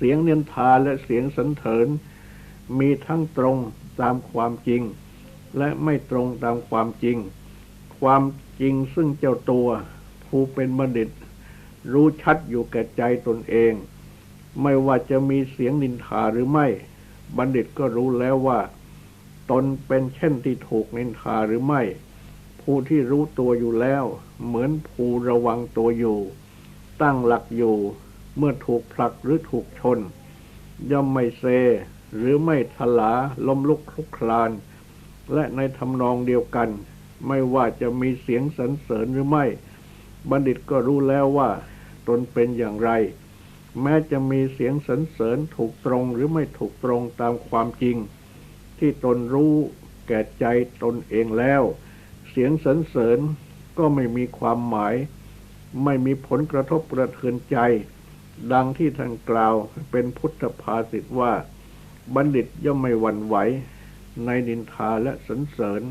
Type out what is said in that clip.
เสียงเนินทาและเสียงสรรเสริญ มีทั้งตรงตามความจริง และไม่ตรงตามความจริง ความจริงซึ่งเจ้าตัว ผู้เป็นบัณฑิต รู้ชัดอยู่แก่ใจตนเอง ไม่ว่าจะมีเสียงนินทาหรือไม่ บัณฑิตก็รู้แล้วว่า ตนเป็นเช่นที่ถูกนินทาหรือไม่ ผู้ที่รู้ตัวอยู่แล้ว เหมือนผู้ระวังตัวอยู่ ตั้งหลักอยู่ เมื่อถูกผลักหรือถูกชน ย่อมไม่เซ หรือไม่ทลาล้มลุกคลุกคลาน และในทำนองเดียวกัน ไม่ว่าจะมีเสียงสรรเสริญหรือไม่ บัณฑิตก็รู้แล้วว่าตนเป็นอย่างไร แม้จะมีเสียงสรรเสริญถูกตรงหรือไม่ถูกตรงตามความจริง ที่ตนรู้แก่ใจตนเองแล้ว เสียงสรรเสริญก็ไม่มีความหมาย ไม่มีผลกระทบกระเทือนใจ ดังที่ท่านกล่าวเป็นพุทธภาษิตว่า บัณฑิตย่อมไม่หวั่นไหว ในนินทาและสรรเสริญ